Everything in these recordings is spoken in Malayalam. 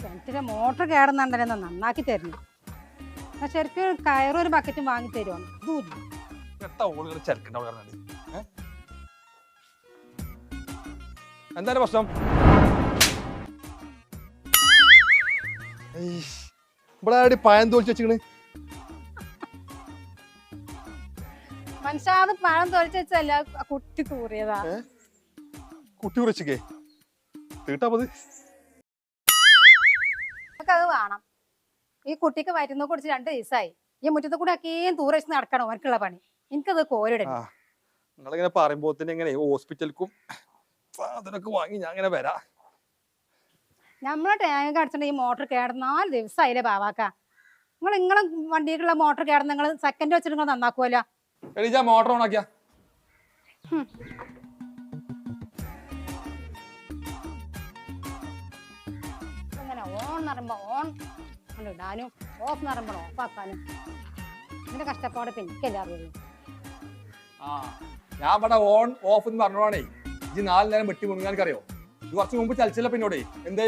കിണറ്റിലെ മോട്ടർ കേടുന്നുണ്ടല്ലോ നന്നാക്കി തരുന്നു. ശരിക്കും കയറും ഒരു ബക്കറ്റും വാങ്ങി തരുവാണ് പറഞ്ഞത് എന്തായാലും പ്രശ്നം? ഇവിടെ പയം തോൽച്ച് വെച്ചിക്കണ് മനുഷ്യ അത് പഴം തൊഴിച്ച് വെച്ചല്ല കുട്ടി കൂറിയതാ. കുട്ടി കുറച്ചേ തീട്ടാപ്പത് അത് വേണം. ഈ കുട്ടിക്ക് വരുന്ന കുടിച്ച് രണ്ട് ദിവസമായി ഈ മുറ്റത്ത് കൂടെ ഒക്കെയും തൂറ വെച്ച് നടക്കണം ഓർക്കുള്ള പണി. എനിക്കത് കോരിടണം. നിങ്ങളിങ്ങനെ പറയുമ്പോ തന്നെ ഇങ്ങനെ ഹോസ്പിറ്റലിക്കും സാധനമൊക്കെ വാങ്ങി ഞാൻ ഇങ്ങനെ വരാ. നമ്മളെ ടാങ്ക് അടിച്ചിട്ട് ഈ മോട്ടർ കേടുന്ന നാല് ദിവസമായില്ലേ ബാവാക്ക. നിങ്ങൾ നിങ്ങളെ വണ്ടിയിലുള്ള മോട്ടർ കേടുന്ന നിങ്ങൾ സെക്കൻഡ് വെച്ചിട്ട് നിങ്ങൾ നന്നാക്കുമല്ലോ എണീച്ചാ മോട്ടർ ഓൺ ആക്കിയാ ഇങ്ങനെ ഓൺ എന്ന് ഓൺ. ഇടാനും ഓഫ് എന്ന് പറയുമ്പോൾ ഓഫ് ആക്കാനും. ഇതിന്റെ കഷ്ടപ്പാട് ഇപ്പൊ എനിക്കല്ലേ അറിയുള്ളൂ. ആ ഞാൻ ഇവിടെ ഓൺ ഓഫ് എന്ന് പറഞ്ഞോണേ ഇജ്ജ് നാല് നേരം വെട്ടി ഇത് കുറച്ച് മുമ്പ് ചലിച്ചില്ല പിന്നോടേ. എന്തേ?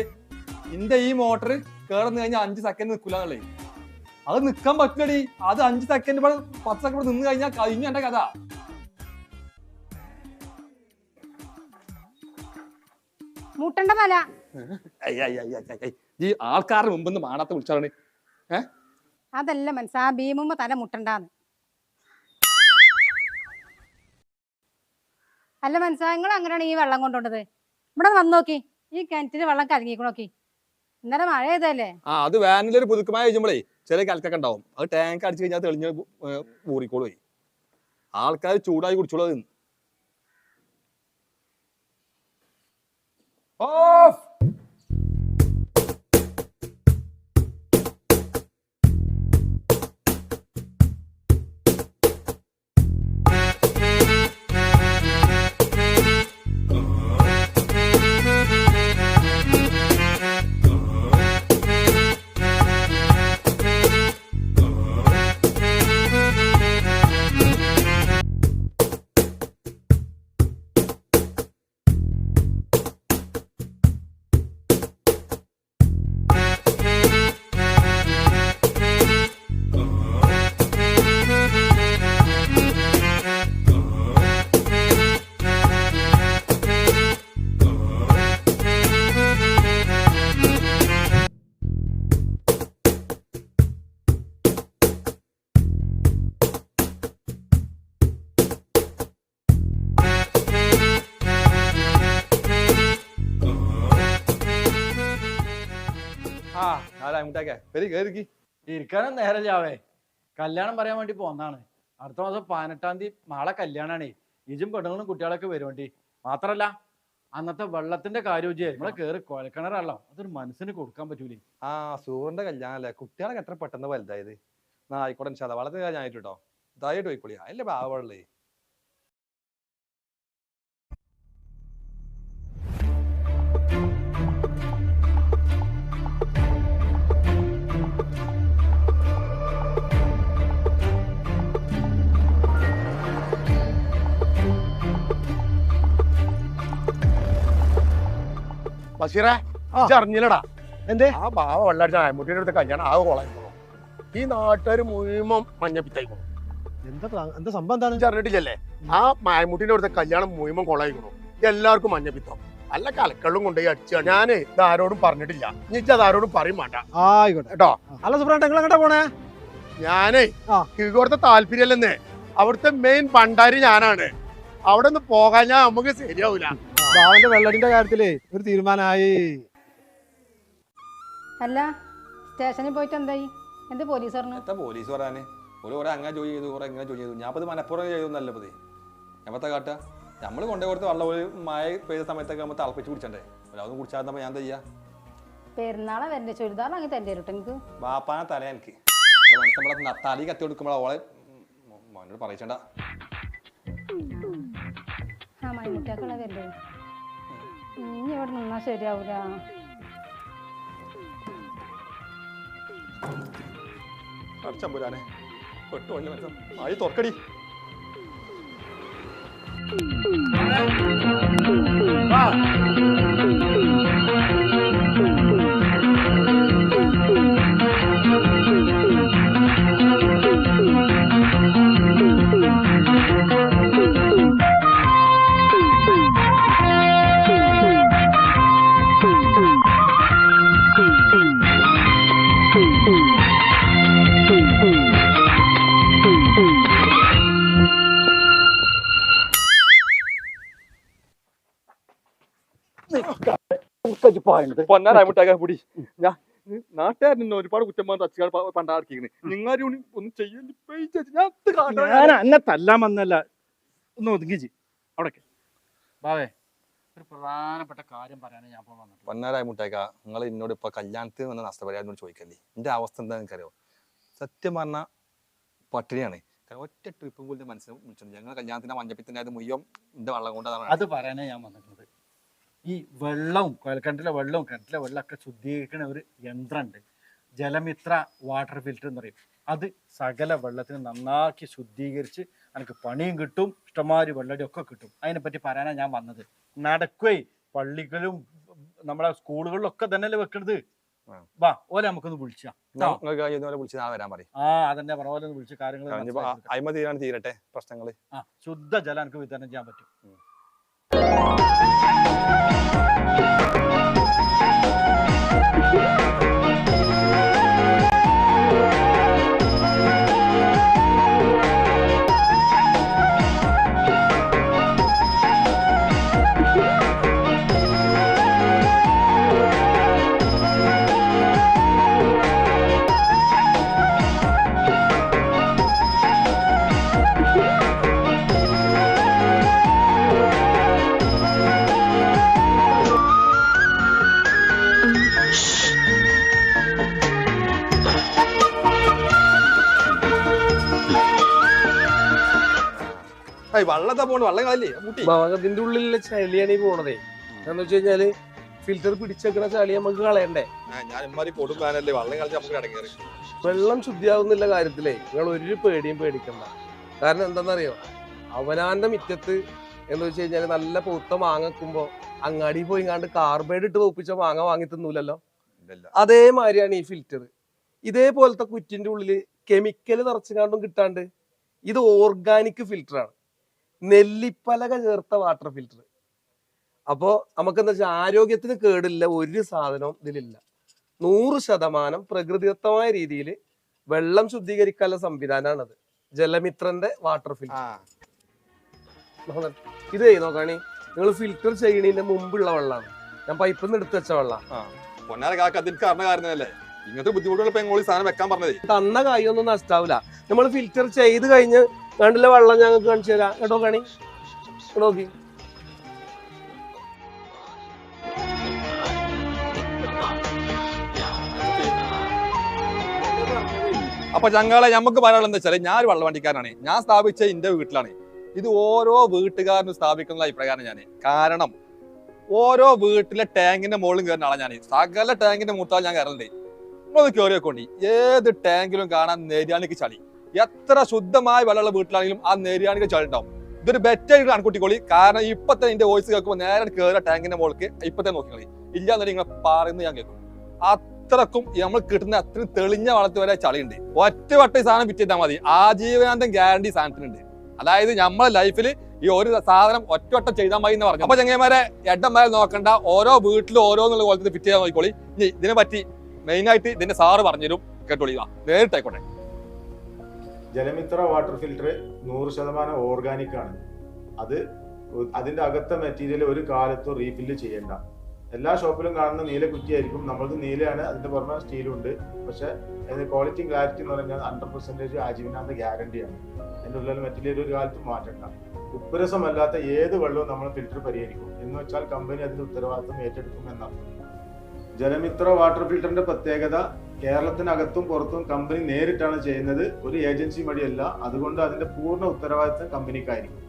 ഇന്റെ ഈ മോട്ടർ കേറുന്ന കഴിഞ്ഞാൽ അഞ്ച് സെക്കൻഡ് നിൽക്കില്ലെന്നുള്ളേ അത് നിക്കാൻ പറ്റില്ലടി അത് അഞ്ച് സെക്കൻഡ് ഇവിടെ പത്ത് സെക്കൻഡ് നിന്ന് കഴിഞ്ഞാൽ കഴിഞ്ഞു എന്റെ കഥ. മുട്ടണ്ട തല. ഈ ആൾക്കാരുടെ മുമ്പ് മാണാത്ത വിളിച്ചാണ് അതല്ല മനസ്സാ ഭീമുമ്പോ തല മുട്ടണ്ടാന്ന്. അല്ല മനസ്സാ നിങ്ങൾ അങ്ങനെയാണ് ഈ വെള്ളം കൊണ്ടുകൊണ്ടത് ഇവിടെ വന്ന് നോക്കി. ഈ കിണറ്റിന് വെള്ളം കലങ്ങിക്കോ നോക്കി. ഇന്നലെ മഴ ചെയ്തല്ലേ ആ അത് വേനലൊരു പുതുക്കമായ കഴിയുമ്പോഴേ ചെറിയ കലക്കൊക്കെ ഉണ്ടാവും. അത് ടാങ്ക് അടിച്ചു കഴിഞ്ഞാൽ തെളിഞ്ഞ് ഊറിക്കോളും ആൾക്കാർ ചൂടായി കുടിച്ചോളൂ ഓഫ്! ആ ഇരിക്കാനും നേരല്ലാവേ കല്യാണം പറയാൻ വേണ്ടി പോന്നാണ്. അടുത്ത മാസം പതിനെട്ടാം തീയതി നാളെ കല്യാണാണേ. ഇജും പെണ്ണുങ്ങളും കുട്ടികളൊക്കെ വരുവേണ്ടി മാത്രല്ല അന്നത്തെ വെള്ളത്തിന്റെ കാര്യം നമ്മളെ കേറി കൊഴക്കിണറല്ലോ അതൊരു മനസ്സിന് കൊടുക്കാൻ പറ്റൂലേ. ആ സൂറിന്റെ കല്യാണം അല്ലേ കുട്ടികളൊക്കെ എത്ര പെട്ടെന്ന് വലുതായത്. ആയിക്കോട്ടെ വളരെ ഞാനായിട്ട് കേട്ടോ ഇതായിട്ട് പോയിക്കോളി അതിന്റെ പാവമുള്ളേ ബഷീറേ അറിഞ്ഞില്ലടാ. എന്തേ? ആ ബാവ വെള്ളടിച്ച ആയമുട്ടിയുടെ അടുത്ത് കല്യാണം ആ കോളായിരുന്നു ഈ നാട്ടുകാർ മുഴുവൻ മഞ്ഞപ്പിത്തായിക്കണു. എന്താ എന്താ സംഭവം എന്താണ്? ഇജ്ജ് അറിഞ്ഞിട്ടില്ലല്ലേ? ആ മായമുട്ടിന്റെ അടുത്ത കല്യാണം മുഴുവൻ കൊളായിക്കണു എല്ലാവർക്കും മഞ്ഞപ്പിത്തം. നല്ല കലക്കള്ളും കൊണ്ടുപോയി അടിച്ച ഞാൻ ഇത് ആരോടും പറഞ്ഞിട്ടില്ല. ഇനി ഇജ്ജ് അത് ആരോടും പറയും വേണ്ട. ആയിക്കോട്ടെ. കേട്ടോ? അല്ല സുബ്രഹ്മണ്യ നിങ്ങൾ എങ്ങോട്ടാ പോണേ? ഞാനേ. കിഴക്കോടത്തെ താല്പര്യല്ലെന്ന് അവിടുത്തെ മെയിൻ ഭണ്ടാരി ഞാനാണ്. അവിടെ നിന്ന് പോകാൻ ഞാൻ നമുക്ക് ശരിയാവൂല. ബാവന്റെ വെള്ളടിന്റെ കാര്യത്തിലേ ഒരു തീരുമാനമായി. അല്ല സ്റ്റേഷനിൽ പോയിട്ട് എന്തായി? എന്ത് പോലീസ് പറഞ്ഞു? എത്ര പോലീസ് പറയാന്? ഒരു കുറെ അങ്ങനെ ജോലി ചെയ്തു കുറെ ഇങ്ങനെ ജോലി ചെയ്തു. ഞാൻ അത് ചെയ്തു ചെയ്തൊന്നല്ല പതി എപ്പത്തെ കാട്ടാ. നമ്മൾ കൊണ്ടേ കൊടുത്ത് വെള്ളം ഒരു മഴ പെയ്ത സമയത്തൊക്കെ നമ്മൾ തിളപ്പിച്ച് കുടിച്ചണ്ടേ? അതൊന്നും കുടിച്ചാൽ ഞാൻ തയ്യാ ചെയ്യാ? പെരുന്നാളെ വരണ്ട? ചുരിദാർ വാങ്ങി തന്റെ എനിക്ക് ബാപ്പാനെ തല എനിക്ക്. നമ്മളെ നത്താലി കത്തി കൊടുക്കുമ്പോൾ അവളെ മോനോട് പറയിച്ചണ്ട. വരണ്ടേ ഇനി ഇവിടെ നിന്നാ ശരിയാവൂല. അടിച്ചമ്പുരാനെ പെട്ടു വല്ല മനസ്സിലായി തുറക്കടി. പൊന്നാരായ മുട്ടാക്കാൻ കൂടി ഞാൻ നാട്ടുകാരൻ ഒരുപാട് കുറ്റം പറഞ്ഞ തച്ചുകാർ പണ്ടാർക്കിങ്ങനെ നിങ്ങളാരും ഒന്നും ചെയ്യണ്ട ഞാൻ അന്നെ തല്ലാൻ വന്നല്ല ഒന്ന് ഒതുങ്ങി അവിടെ ബാവേ ഒരു പ്രധാനപ്പെട്ട കാര്യം പറയാനേ ഞാൻ വന്നിട്ടുള്ളത്. പൊന്നാരായ മുട്ടേക്ക നിങ്ങൾ എന്നോട് ഇപ്പൊ കല്യാണത്തിന് വന്ന നഷ്ടപരിഹാരം ചോദിക്കല്ലേ എന്റെ അവസ്ഥ എന്താ നിനക്കറിയോ സത്യം പറഞ്ഞ പട്ടിണിയാണ് ഒറ്റ ട്രിപ്പും കൂടി മനസ്സിൽ വിളിച്ചിട്ടുണ്ട് ഞങ്ങൾ കല്യാണത്തിന്റെ മഞ്ഞപ്പിത്തിന്റെ അത് മുയ്യം എന്റെ വെള്ളം കൊണ്ടാണ് അത് പറയാനേ ഞാൻ വന്നിട്ടുള്ളത്. ഈ വെള്ളവും കുഴൽക്കിണറ്റിലെ വെള്ളവും കിണറ്റിലെ വെള്ളമൊക്കെ ശുദ്ധീകരിക്കുന്ന ഒരു യന്ത്രമുണ്ട് ജലമിത്ര വാട്ടർ ഫിൽറ്റർ എന്ന് പറയും. അത് സകല വെള്ളത്തിന് നന്നാക്കി ശുദ്ധീകരിച്ച് എനിക്ക് പണിയും കിട്ടും ഇഷ്ടമാതിരി വെള്ളടി ഒക്കെ കിട്ടും. അതിനെപ്പറ്റി പറയാനാണ് ഞാൻ വന്നത്. നടക്കുവേ പള്ളികളും നമ്മളെ സ്കൂളുകളിലൊക്കെ തന്നെയല്ലേ വെക്കണത്? വാ ഓലെ നമുക്കൊന്ന് വിളിച്ചാ. നിങ്ങൾക്ക് ഇതുപോലെ വിളിച്ച് ഞാൻ വരാൻ പറയും. ആ അതന്നെ പറഞ്ഞ പോലെ ഒന്ന് വിളിച്ച് കാര്യങ്ങൾ തീരട്ടെ പ്രശ്നങ്ങൾ. ആ ശുദ്ധ ജലം എനിക്ക് വിതരണം ചെയ്യാൻ പറ്റും. Música വള്ളത്തെ പോണ വള്ളം കളല്ലേ കുട്ടി ഉള്ളിലുള്ള ചളിയാണ് ഈ പോണതേ. എന്താന്ന് വെച്ച് കഴിഞ്ഞാൽ ഫിൽറ്റർ പിടിച്ചേക്കണ ചളി നമുക്ക് കളയണ്ടേ? വള്ളം ശുദ്ധിയാവുന്നില്ല കാര്യത്തിലേ. നിങ്ങൾ ഒരു പേടിയും പേടിക്കണ്ട. കാരണം എന്താണെന്നറിയോ അവനാന്റെ മിറ്റത്ത് എന്ന് വെച്ച് കഴിഞ്ഞാൽ നല്ല പൂത്ത മാങ്ങ വെക്കുമ്പോ അങ്ങാടി പോയി കണ്ട് കാർബൈഡ് ഇട്ട് പോപ്പിച്ച മാങ്ങ വാങ്ങി തിന്നൂലല്ലോ? അതേമാതിരിയാണ് ഈ ഫിൽറ്റർ ഇതേപോലത്തെ കുറ്റിന്റെ ഉള്ളിൽ കെമിക്കൽ നിറച്ചുകാണ്ടും കിട്ടാണ്ട് ഇത് ഓർഗാനിക് ഫിൽറ്ററാണ് നെല്ലിപ്പലക ചേർത്ത വാട്ടർ ഫിൽറ്റർ അപ്പോ നമുക്ക് എന്താ വെച്ചാൽ ആരോഗ്യത്തിന് കേടില്ല ഒരു സാധനവും ഇതിലില്ല. നൂറ് ശതമാനം പ്രകൃതിദത്തമായ രീതിയിൽ വെള്ളം ശുദ്ധീകരിക്കാനുള്ള സംവിധാനമാണത്. ജലമിത്രന്റെ വാട്ടർ ഫിൽറ്റർ ഇതേ നോക്കാണി നിങ്ങൾ ഫിൽറ്റർ ചെയ്യണതിന്റെ മുമ്പുള്ള വെള്ളമാണ് ഞാൻ പൈപ്പിൽ നിന്ന് എടുത്തു വെച്ച വെള്ളം. പൊന്നാര കാക്ക അതിന് കാരണം കാരണമല്ലേ ഇങ്ങനത്തെ ബുദ്ധിമുട്ടുകൾ സാധനം വെക്കാൻ പറഞ്ഞതേ. തന്ന കായൊന്നും നഷ്ടാവില്ല നമ്മൾ ഫിൽറ്റർ ചെയ്ത് കഴിഞ്ഞ് കണ്ടില്ല വെള്ളം ഞങ്ങൾക്ക് കാണിച്ചു തരാം. കേട്ടോ കണി? നോക്കി. അപ്പൊ ചങ്ങാളെ നമുക്ക് പറയാനുള്ളത് എന്താ ഞാൻ ഒരു വള്ളവണ്ടിക്കാരനാണ്. ഞാൻ സ്ഥാപിച്ച എന്റെ വീട്ടിലാണ്. ഇത് ഓരോ വീട്ടുകാരനും സ്ഥാപിക്കുന്ന അഭിപ്രായമാണ് ഞാൻ കാരണം ഓരോ വീട്ടിലെ ടാങ്കിന്റെ മുകളിലും കയറുന്ന ആളാണ് ഞാൻ സകല ടാങ്കിന്റെ മൂത്താൽ ഞാൻ കയറലുണ്ട്. നിങ്ങളൊന്ന് കയറി വെക്കോണ്ടി ഏത് ടാങ്കിലും കാണാൻ നെര്യാണിക്ക് ചളി. എത്ര ശുദ്ധമായ വെള്ളമുള്ള വീട്ടിലാണെങ്കിലും ആ നെര്യാണിക്ക് ഇതൊരു ബെറ്റർ ബെറ്റായിട്ട് കണക്കൂട്ടിക്കോളി കാരണം ഇപ്പത്തെ എന്റെ വോയിസ് കേൾക്കുമ്പോൾ നേരെ കയറുക ടാങ്കിന്റെ മോൾക്ക് ഇപ്പത്തെ നോക്കിക്കളി. ഇല്ലാന്ന് നിങ്ങൾ പറയുന്നത് ഞാൻ കേൾക്കും. അത്രക്കും നമ്മൾ കിട്ടുന്ന അത്രയും തെളിഞ്ഞ വളർത്തി വരെ ചളിയുണ്ട്. ഒറ്റ വട്ടം ഈ സാധനം വിറ്റിട്ടാൽ മതി. ആജീവനാന്തം ഗ്യാരണ്ടി സാധനത്തിനുണ്ട്. അതായത് നമ്മളെ ലൈഫിൽ ഈ ഒരു സാധനം ഒറ്റ വട്ടം ചെയ്താൽ മതി എന്ന് പറഞ്ഞു അപ്പൊ ചങ്ങന്മാരെ എഡന്മാരെ നോക്കണ്ട. ഓരോ വീട്ടിലും ഓരോന്നുള്ള പോലത്തെ ഫിറ്റ് ചെയ്യാൻ നോക്കിക്കോളി. ഇനി ഇതിനെ പറ്റി മെയിൻ ആയിട്ട് ഇതിന്റെ സാറ് പറഞ്ഞുതരും. കേട്ടോളി നേരിട്ടായിക്കോട്ടെ ജലമിത്ര വാട്ടർ ഫിൽറ്റർ നൂറ് ശതമാനം ഓർഗാനിക് ആണ്. അത് അതിന്റെ അകത്തെ മെറ്റീരിയൽ ഒരു കാലത്തും റീഫില്ല് ചെയ്യേണ്ട. എല്ലാ ഷോപ്പിലും കാണുന്ന നീല കുറ്റിയായിരിക്കും. നമ്മൾക്ക് നീലയാണ് അതിന്റെ പുറമെ സ്റ്റീലും ഉണ്ട്. പക്ഷെ അതിന്റെ ക്വാളിറ്റി ക്ലാരിറ്റി എന്ന് പറഞ്ഞാൽ ഹൺഡ്രഡ് പെർസെന്റേജ് ആജീവനാന്ത ഗ്യാരണ്ടിയാണ് അതിന്റെ ഉള്ളിൽ മെറ്റീരിയൽ ഒരു കാലത്തും മാറ്റണ്ട. ഉപ്പുരസമല്ലാത്ത ഏത് വെള്ളവും നമ്മൾ ഫിൽറ്റർ പരിഹരിക്കും. എന്ന് വെച്ചാൽ കമ്പനി അതിന്റെ ഉത്തരവാദിത്വം ഏറ്റെടുക്കും എന്നർത്ഥം ജലമിത്ര വാട്ടർ ഫിൽറ്ററിന്റെ പ്രത്യേകത കേരളത്തിനകത്തും പുറത്തും കമ്പനി നേരിട്ടാണ് ചെയ്യുന്നത്. ഒരു ഏജൻസി വഴിയല്ല. അതുകൊണ്ട് അതിന്റെ പൂർണ ഉത്തരവാദിത്തം കമ്പനിക്കായിരിക്കും